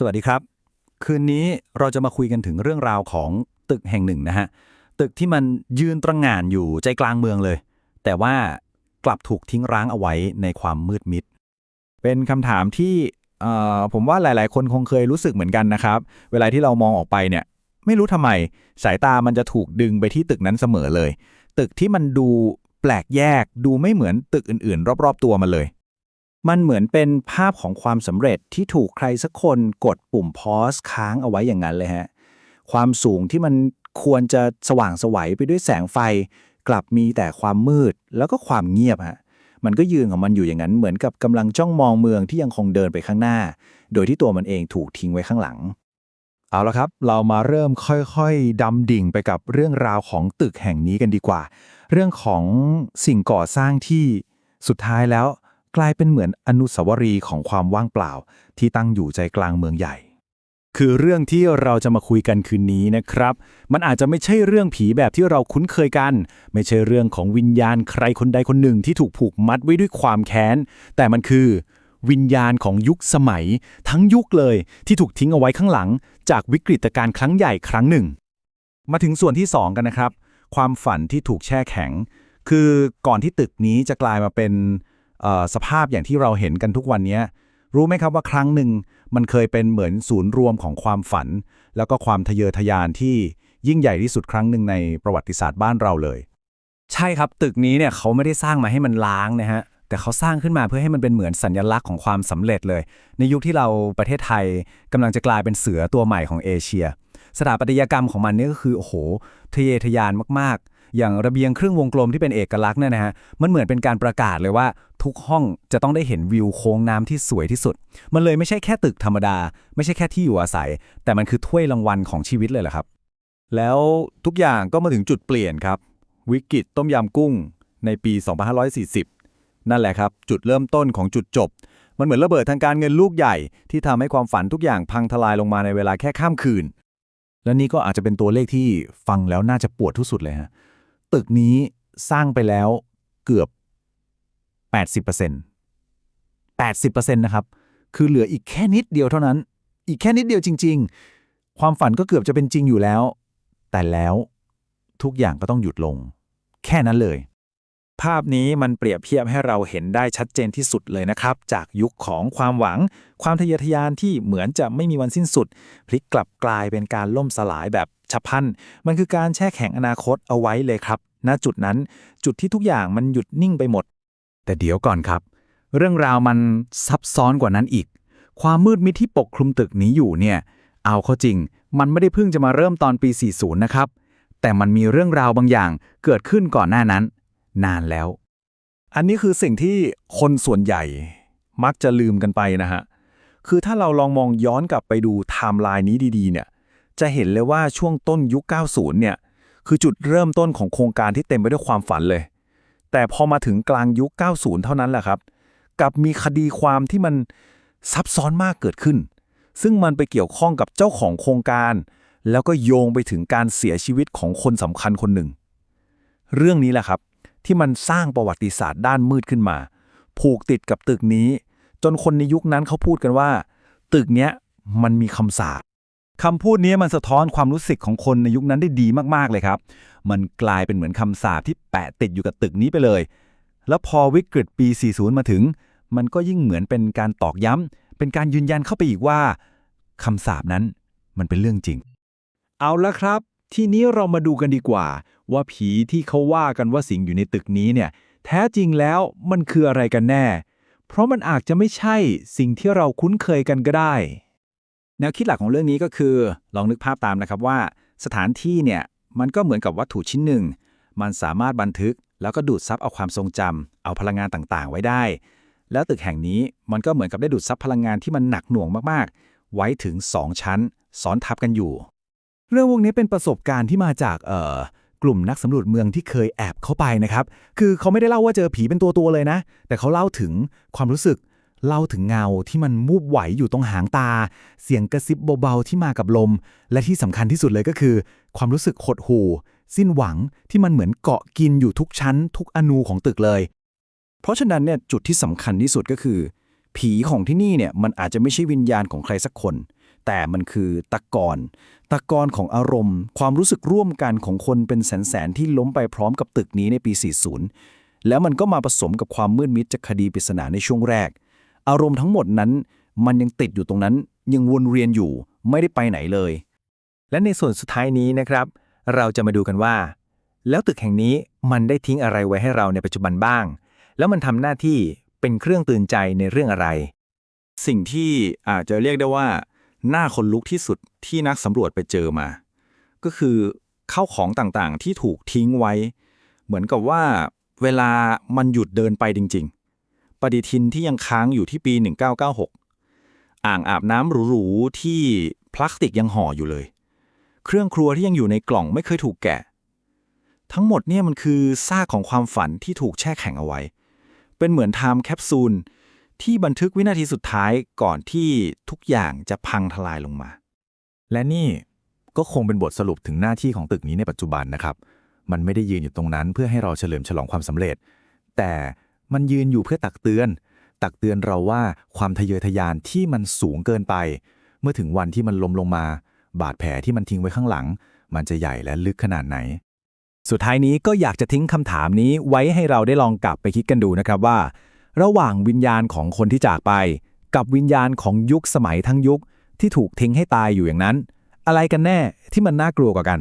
สวัสดีครับ คืนนี้เราจะมาคุยกันถึงเรื่องราวของตึกแห่งหนึ่งนะฮะ ตึกที่มันยืนตระหง่านอยู่ใจกลางเมืองเลย แต่ว่ากลับถูกทิ้งร้างเอาไว้ในความมืดมิด เป็นคำถามที่เอ่อผมว่าหลาย ๆ คนคงเคยรู้สึกเหมือนกันนะครับ เวลาที่เรามองออกไปเนี่ย ไม่รู้ทำไม สายตามันจะถูกดึงไปที่ตึกนั้นเสมอเลย ตึกที่มันดูแปลกแยกดูไม่เหมือนตึกอื่น ๆ รอบ ๆ ตัวมันเลย มันเหมือนเป็นภาพของความสำเร็จที่ถูกใครสักคนกดปุ่มพอสค้างเอาไว้อย่างนั้นเลยฮะ ความสูงที่มันควรจะสว่างสวัยไปด้วยแสงไฟ กลับมีแต่ความมืดแล้วก็ความเงียบฮะมันก็ยืนของมันอยู่อย่างนั้นเหมือนกับกำลังจ้องมองเมืองที่ยังคงเดินไปข้างหน้า โดยที่ตัวมันเองถูกทิ้งไว้ข้างหลัง เอาละครับ เรามาเริ่มค่อยๆดำดิ่งไปกับเรื่องราวของตึกแห่งนี้กันดีกว่า เรื่องของสิ่งก่อสร้างที่สุดท้ายแล้ว กลายเป็นเหมือนอนุสาวรีย์ของความว่างเปล่า ที่ตั้งอยู่ใจกลางเมืองใหญ่ คือเรื่องที่เราจะมาคุยกันคืนนี้นะครับ มันอาจจะไม่ใช่เรื่องผีแบบที่เราคุ้นเคยกัน ไม่ใช่เรื่องของวิญญาณใครคนใดคนหนึ่งที่ถูกผูกมัดไว้ด้วยความแค้น แต่มันคือ วิญญาณของยุคสมัย ทั้งยุคเลยที่ถูกทิ้งเอาไว้ข้างหลัง จากวิกฤตการณ์ครั้งใหญ่ครั้งหนึ่ง มาถึงส่วนที่ 2 กันนะครับ ความฝันที่ถูกแช่แข็ง คือก่อนที่ตึกนี้จะกลายมาเป็น สภาพอย่างที่เราเห็นกันทุกวันนี้รู้ไหมครับว่าครั้งหนึ่งมันเคยเป็นเหมือนศูนย์รวมของความฝัน แล้วก็ความทะเยอทะยานที่ยิ่งใหญ่ที่สุดครั้งหนึ่งในประวัติศาสตร์บ้านเราเลย ใช่ครับตึกนี้เนี่ยเขาไม่ได้สร้างมาให้มันล้างนะฮะแต่เขาสร้างขึ้นมาเพื่อให้มันเป็นเหมือนสัญลักษณ์ของความสำเร็จเลย ในยุคที่เราประเทศไทยกำลังจะกลายเป็นเสือตัวใหม่ของเอเชีย สถาปัตยกรรมของมันนี่ก็คือโอ้โหทะเยอทะยานมากๆ อย่างระเบียงครึ่งวงกลมที่เป็นเอกลักษณ์เนี่ยนะฮะมันเหมือนเป็นการประกาศเลยว่า ทุกห้องจะต้องได้เห็นวิวโค้งน้ำที่สวยที่สุด มันเลยไม่ใช่แค่ตึกธรรมดา ไม่ใช่แค่ที่อยู่อาศัย แต่มันคือถ้วยรางวัลของชีวิตเลยแหละครับ แล้วทุกอย่างก็มาถึงจุดเปลี่ยนครับ วิกฤตต้มยำกุ้ง ในปี 2540 นั่นแหละครับ จุดเริ่มต้นของจุดจบ มันเหมือนระเบิดทางการเงินลูกใหญ่ ที่ทำให้ความฝันทุกอย่างพังทลายลงมาในเวลาแค่ข้ามคืนและนี่ก็อาจจะเป็นตัวเลขที่ฟังแล้วน่าจะปวดที่สุดเลยฮะ ตึกนี้สร้างไปแล้วเกือบ 80% 80%นะครับ คือเหลืออีกแค่นิดเดียวเท่านั้น อีกแค่นิดเดียวจริง ๆ ความฝันก็เกือบจะเป็นจริงอยู่แล้ว แต่แล้วทุกอย่างก็ต้องหยุดลง แค่นั้นเลย ภาพนี้มันเปรียบเทียบให้เราเห็นได้ชัดเจนที่สุดเลยนะครับ จากยุคของความหวัง ความทะเยอทะยานที่เหมือนจะไม่มีวันสิ้นสุด พลิกกลับกลายเป็นการล่มสลายแบบ ฉับพลัน มันคือการแช่แข็งอนาคตเอาไว้เลยครับ ณ จุดนั้น จุดที่ทุกอย่างมันหยุดนิ่งไปหมด แต่เดี๋ยวก่อนครับ เรื่องราวมันซับซ้อนกว่านั้นอีก ความมืดมิดที่ปกคลุมตึกนี้อยู่เนี่ย เอาเข้าจริง มันไม่ได้เพิ่งจะมาเริ่มตอนปี 40 นะครับ แต่มันมีเรื่องราวบางอย่างเกิดขึ้นก่อนหน้านั้น นานแล้ว อันนี้คือสิ่งที่คนส่วนใหญ่มักจะลืมกันไปนะฮะ คือถ้าเราลองมองย้อนกลับไปดูไทม์ไลน์นี้ดีๆ เนี่ย จะเห็นเลยว่าช่วงต้นยุค 90 เนี่ย คือจุดเริ่มต้นของโครงการที่เต็มไปด้วยความฝันเลย แต่พอมาถึงกลางยุค 90 เท่านั้นแหละครับ กับมีคดีความที่มันซับซ้อนมากเกิดขึ้น ซึ่งมันไปเกี่ยวข้องกับเจ้าของโครงการ แล้วก็โยงไปถึงการเสียชีวิตของคนสำคัญคนหนึ่ง เรื่องนี้แหละครับ ที่มันสร้างประวัติศาสตร์ด้านมืดขึ้นมา ผูกติดกับตึกนี้ จนคนในยุคนั้นเขาพูดกันว่า ตึกเนี้ยมันมีคำสาป คำพูดนี้มันสะท้อนความรู้สึกของคนในยุคนั้นได้ดีมากๆเลยครับ มันกลายเป็นเหมือนคำสาปที่แปะติดอยู่กับตึกนี้ไปเลย แล้วพอวิกฤตปี 40 มาถึง มันก็ยิ่งเหมือนเป็นการตอกย้ำ เป็นการยืนยันเข้าไปอีกว่าคำสาปนั้นมันเป็นเรื่องจริง เอาละครับ ทีนี้เรามาดูกันดีกว่า ว่าผีที่เขาว่ากันว่าสิงอยู่ในตึกนี้เนี่ย แท้จริงแล้วมันคืออะไรกันแน่ เพราะมันอาจจะไม่ใช่สิ่งที่เราคุ้นเคยกันก็ได้ แนวคิดหลักของเรื่องนี้ก็คือ ลองนึกภาพตามนะครับว่า สถานที่เนี่ยมันก็เหมือนกับวัตถุชิ้นหนึ่ง มันสามารถบันทึก แล้วก็ดูดซับเอาความทรงจำเอาพลังงานต่างๆ ไว้ได้ แล้วตึกแห่งนี้มันก็เหมือนกับได้ดูดซับพลังงานที่มันหนักหน่วงมากๆ ไว้ถึง 2 ชั้น ซ้อนทับกันอยู่ เรื่องพวกนี้เป็นประสบการณ์ที่มาจากเอ่อกลุ่มนักสำรวจเมืองที่เคยแอบเข้าไปนะครับ คือเขาไม่ได้เล่าว่าเจอผีเป็นตัวๆเลยนะ แต่เขาเล่าถึงความรู้สึก เล่าถึงเงาที่มันมูบไหวอยู่ตรงหางตา เสียงกระซิบเบาๆที่มากับลม และที่สำคัญที่สุดเลยก็คือ ความรู้สึกหดหู่ สิ้นหวังที่มันเหมือนเกาะกินอยู่ทุกชั้น ทุกอนูของตึกเลย เพราะฉะนั้นเนี่ยจุดที่สำคัญที่สุดก็คือ ผีของที่นี่เนี่ยมันอาจจะไม่ใช่วิญญาณของใครสักคน แต่มันคือตะกอนตะกอนของอารมณ์ ความรู้สึกร่วมกันของคนเป็นแสนๆที่ล้มไปพร้อมกับตึกนี้ในปี 40 แล้วมันก็มาผสมกับความมืดมิดจากคดีปริศนาในช่วงแรก อารมณ์ทั้งหมดนั้น มันยังติดอยู่ตรงนั้น ยังวนเวียนอยู่ไม่ได้ไปไหนเลย และในส่วนสุดท้ายนี้นะครับ เราจะมาดูกันว่า แล้วตึกแห่งนี้มันได้ทิ้งอะไรไว้ให้เราในปัจจุบันบ้าง แล้วมันทำหน้าที่เป็นเครื่องตือนใจในเรื่องอะไร สิ่งที่อาจจะเรียกได้ว่า หน้าคนลุกที่สุดที่นักสำรวจไปเจอมา ก็คือข้าวของต่างๆที่ถูกทิ้งไว้ เหมือนกับว่าเวลามันหยุดเดินไปจริง ๆ ปฏิทินที่ยังค้างอยู่ที่ปี 1996 อ่างอาบน้ำหรูๆที่พลาสติกยังห่ออยู่เลย เครื่องครัวที่ยังอยู่ในกล่องไม่เคยถูกแกะ ทั้งหมดเนี่ยมันคือซากของความฝันที่ถูกแช่แข็งเอาไว้ เป็นเหมือนไทม์แคปซูลที่บันทึกวินาทีสุดท้ายก่อนที่ทุกอย่างจะพังทลายลงมา และนี่ก็คงเป็นบทสรุปถึงหน้าที่ของตึกนี้ในปัจจุบันนะครับ มันไม่ได้ยืนอยู่ตรงนั้นเพื่อให้เราเฉลิมฉลองความสำเร็จ แต่ มันยืนอยู่เพื่อตักเตือน ตักเตือนเราว่าความทะเยอทะยานที่มันสูงเกินไป เมื่อถึงวันที่มันล้มลงมา บาดแผลที่มันทิ้งไว้ข้างหลัง มันจะใหญ่และลึกขนาดไหน สุดท้ายนี้ก็อยากจะทิ้งคำถามนี้ไว้ให้เราได้ลองกลับไปคิดกันดูนะครับว่า ระหว่างวิญญาณของคนที่จากไป กับวิญญาณของยุคสมัยทั้งยุคที่ถูกทิ้งให้ตายอยู่อย่างนั้น อะไรกันแน่ที่มันน่ากลัวกว่ากัน